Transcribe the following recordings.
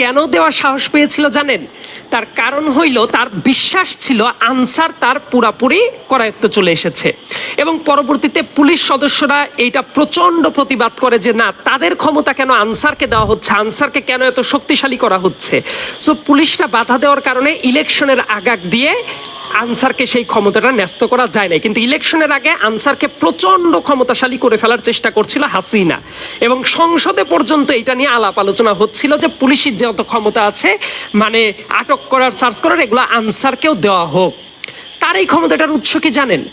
কেন দেওয়ার সাহস পেয়েছিল জানেন? তার কারণ হইল, তার বিশ্বাস ছিল আনসার তার পুরাপুরি করায়ত্ত চলে এসেছে। এবং পরবর্তীতে পুলিশ সদস্যরা এইটা প্রচণ্ড প্রতিবাদ করে যে, না, তাদের ক্ষমতা কেন আনসারকে দেওয়া হচ্ছে? আনসারকে কেন এত শক্তিশালী করা হচ্ছে? সো পুলিশটা বাধা দেওয়ার কারণে ইলেকশনের আগাক দিয়ে আনসারকে সেই ক্ষমতাটা ন্যস্ত করা যায় না কিন্তু ইলেকশনের আগে আনসারকে প্রচণ্ড ক্ষমতাশালী করে ফেলার চেষ্টা করছিল হাসিনা। এবং সংসদে পর্যন্ত এটা নিয়ে আলাপ আলোচনা হচ্ছিল যে পুলিশের অত ক্ষমতা আছে মানে আটক করার, সার্চ করার, এগুলো আনসারকেও দেওয়া হোক। তার এই ক্ষমতাটার উৎস কি জানেন?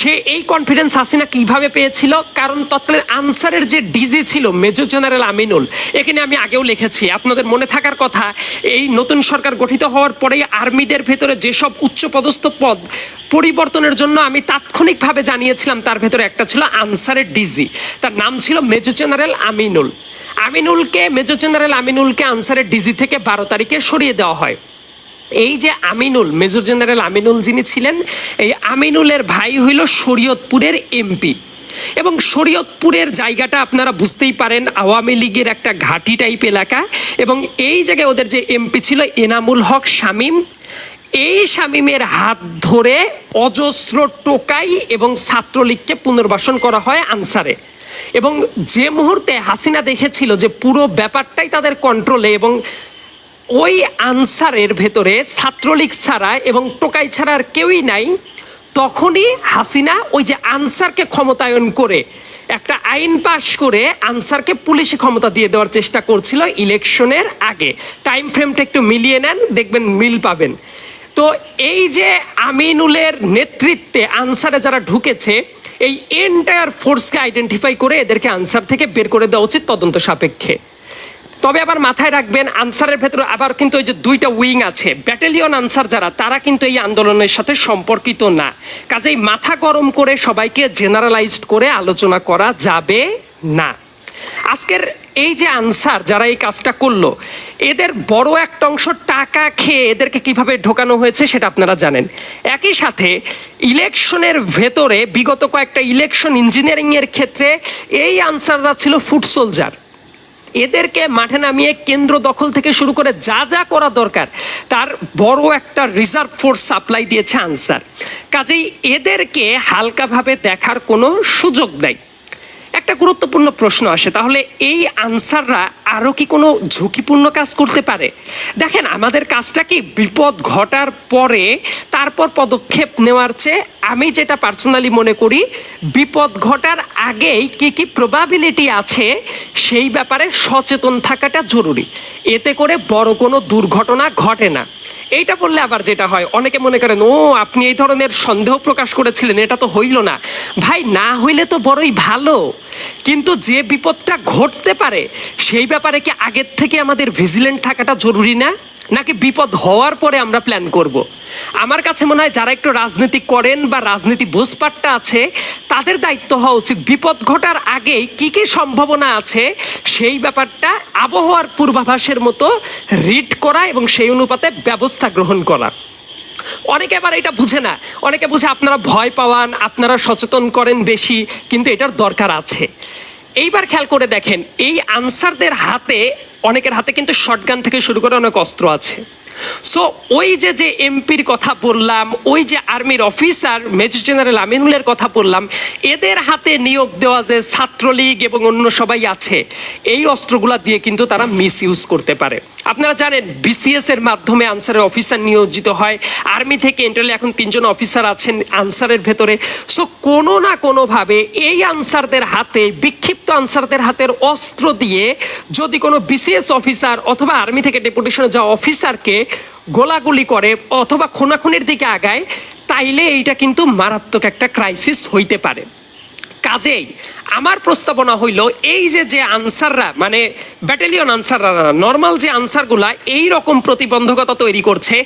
সে এই কনফিডেন্স হাসিনা কীভাবে পেয়েছিল? কারণ তৎকালীন আনসারের যে ডিজি ছিল মেজর জেনারেল আমিনুল, এখানে আমি আগেও লিখেছি, আপনাদের মনে থাকার কথা, এই নতুন সরকার গঠিত হওয়ার পরেই আর্মিদের ভেতরে যেসব উচ্চপদস্থ পদ পরিবর্তনের জন্য আমি তাৎক্ষণিকভাবে জানিয়েছিলাম, তার ভেতরে একটা ছিল আনসারের ডিজি তার নাম ছিল মেজর জেনারেল আমিনুল। আমিনুলকে মেজর জেনারেল আমিনুলকে আনসারের ডিজি থেকে বারো তারিখে সরিয়ে দেওয়া হয়। এই যে আমিনুল, মেজর জেনারেল আমিনুল যিনি ছিলেন, এই আমিনুলের ভাই হইল শরীয়তপুরের এমপি। এবং শরীয়তপুরের জায়গাটা আপনারা বুঝতেই পারেন, আওয়ামী লীগের একটা ঘাঁটি টাইপ এলাকা। এবং এই জায়গায় ওদের যে এমপি ছিল এনামুল হক শামীম, এই শামীমের হাত ধরে অজস্র টোকাই এবং ছাত্রলীগকে পুনর্বাসন করা হয় আনসারে। এবং যে মুহূর্তে হাসিনা দেখেছিল যে পুরো ব্যাপারটাই তাদের কন্ট্রোলে এবং ওই আনসারের ভেতরে ছাত্রলীগ ছাড়া এবং টোকাই ছাড়া আর কেউই নাই, তখনই হাসিনা ওই যে আনসারকে ক্ষমতায়ন করে একটা আইন পাশ করে আনসারকে পুলিশে ক্ষমতা দিয়ে দেওয়ার চেষ্টা করছিল ইলেকশনের আগে। টাইম ফ্রেমটা একটু মিলিয়ে নেন, দেখবেন মিল পাবেন। তো এই যে আমিনুলের নেতৃত্বে আনসারে যারা ঢুকেছে, এই এন্টায়ার ফোর্সকে আইডেন্টিফাই করে এদেরকে আনসার থেকে বের করে দেওয়া উচিত তদন্ত সাপেক্ষে। তবে আবার মাথায় রাখবেন, আনসারের ভেতরে আবার কিন্তু ওই যে দুইটা উইং আছে। ব্যাটালিয়ন আনসার যারা, তারা কিন্তু এই আন্দোলনের সাথে সম্পর্কিত না। কাজেই মাথা গরম করে সবাইকে জেনারেলাইজড করে আলোচনা করা যাবে না। আজকের এই যে আনসার যারা এই কাজটা করল, এদের বড় একটা অংশ টাকা খেয়ে এদেরকে কীভাবে ঢোকানো হয়েছে সেটা আপনারা জানেন। একই সাথে ইলেকশনের ভেতরে বিগত কয়েকটা ইলেকশন ইঞ্জিনিয়ারিং এর ক্ষেত্রে এই আনসাররা ছিল ফুড সোলজার। এদেরকে মাঠে নামিয়ে কেন্দ্র দখল থেকে শুরু করে যা যা করা দরকার, তার বড় একটা রিজার্ভ ফোর্স সাপ্লাই দিয়েছে আনসার। কাজেই এদেরকে হালকাভাবে দেখার কোনো সুযোগ নেই। একটা গুরুত্বপূর্ণ প্রশ্ন আসে, তাহলে এই আনসাররা আরও কি কোনো ঝুঁকিপূর্ণ কাজ করতে পারে? দেখেন, আমাদের কাজটা কি বিপদ ঘটার পরে তারপর পদক্ষেপ নেওয়ার চেয়ে আমি যেটা পার্সোনালি মনে করি, বিপদ ঘটার আগেই কি কি প্রবাবিলিটি আছে, সেই ব্যাপারে সচেতন থাকাটা জরুরি। এতে করে বড় কোনো দুর্ঘটনা ঘটে না। এইটা বললে আবার যেটা হয়, অনেকে মনে করেন, ও, আপনি এই ধরনের সন্দেহ প্রকাশ করেছিলেন, এটা তো হইল না। ভাই, না হইলে তো বড়ই ভালো। কিন্তু যে বিপদটা ঘটতে পারে, সেই ব্যাপারে কি আগের থেকে আমাদের ভিজিলেন্ট থাকাটা জরুরি না? নাকি বিপদ হওয়ার পরে আমরা প্ল্যান করব। আমার কাছে মনে হয় যারা একটু রাজনীতি করেন বা রাজনীতি বুঝপাট্টা আছে, তাদের দায়িত্ব হওয়া উচিত। বিপদ ঘটার আগেই কি কি সম্ভাবনা আছে, সেই ব্যাপারটা আবহাওয়ার পূর্বাভাসের মতো রিড করা এবং সেই অনুপাতে ব্যবস্থা গ্রহণ করা। অনেকে আবার এটা বুঝে না। অনেকে বুঝে আপনারা ভয় পাওয়ান, আপনারা সচেতন করেন বেশি, কিন্তু এটার দরকার আছে। এইবার খেয়াল করে দেখেন, এই আনসারদের হাতে, অনেকের হাতে কিন্তু শটগান থেকে শুরু করে অনেক অস্ত্র আছে। সো ওই যে যে এমপির কথা বললাম, ওই যে আর্মির অফিসার মেজর জেনারেল আমিনুলের কথা বললাম, এদের হাতে নিয়োগ দেওয়া যে ছাত্রলীগ এবং অন্য সবাই আছে, এই অস্ত্রগুলা দিয়ে কিন্তু তারা মিস ইউজ করতে পারে। আপনারা জানেন বিসিএস এর মাধ্যমে আনসারের অফিসার নিয়োজিত হয়। আর্মি থেকে ইন্টারলে এখন তিনজন অফিসার আছেন আনসারের ভেতরে। সো কোনো না কোনোভাবে এই আনসারদের হাতে, বিক্ষিপ্ত আনসারদের হাতের অস্ত্র দিয়ে যদি কোনো বিসিএস অফিসার অথবা আর্মি থেকে ডেপুটেশনে যাওয়া অফিসারকে গোলাগুলি করে অথবা খুনাখুনির দিকে আগায়, তাইলে এইটা কিন্তু মারাত্মক একটা ক্রাইসিস হইতে পারে। কাজেই আমার প্রস্তাবনা হইল, এই যে যে আনসাররা মানে ব্যাটালিয়ন আনসাররা, নর্মাল যে আনসারগুলা এই রকম প্রতিবন্ধকতা তৈরি করছে,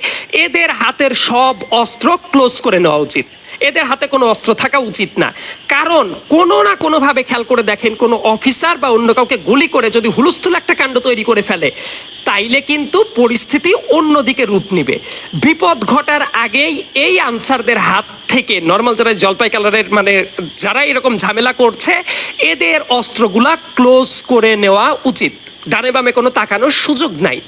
এদের হাতের সব অস্ত্র ক্লোজ করে নেওয়া উচিত। এদের হাতে কোনো অস্ত্র থাকা উচিত না। কারণ কোনো না কোনোভাবে খেয়াল করে দেখেন, কোনো অফিসার বা অন্য কাউকে গুলি করে যদি হুলস্থুল একটা কাণ্ড তৈরি করে ফেলে, তাইলে কিন্তু পরিস্থিতি অন্যদিকে রূপ নিবে। বিপদ ঘটার আগেই এই আনসারদের হাত থেকে নর্মাল যারা জলপাই কালারের মানে যারা এরকম ঝামেলা করছে, এদের অস্ত্রগুলা ক্লোজ করে নেওয়া উচিত। ডানে বামে কোনো তাকানোর সুযোগ নাই।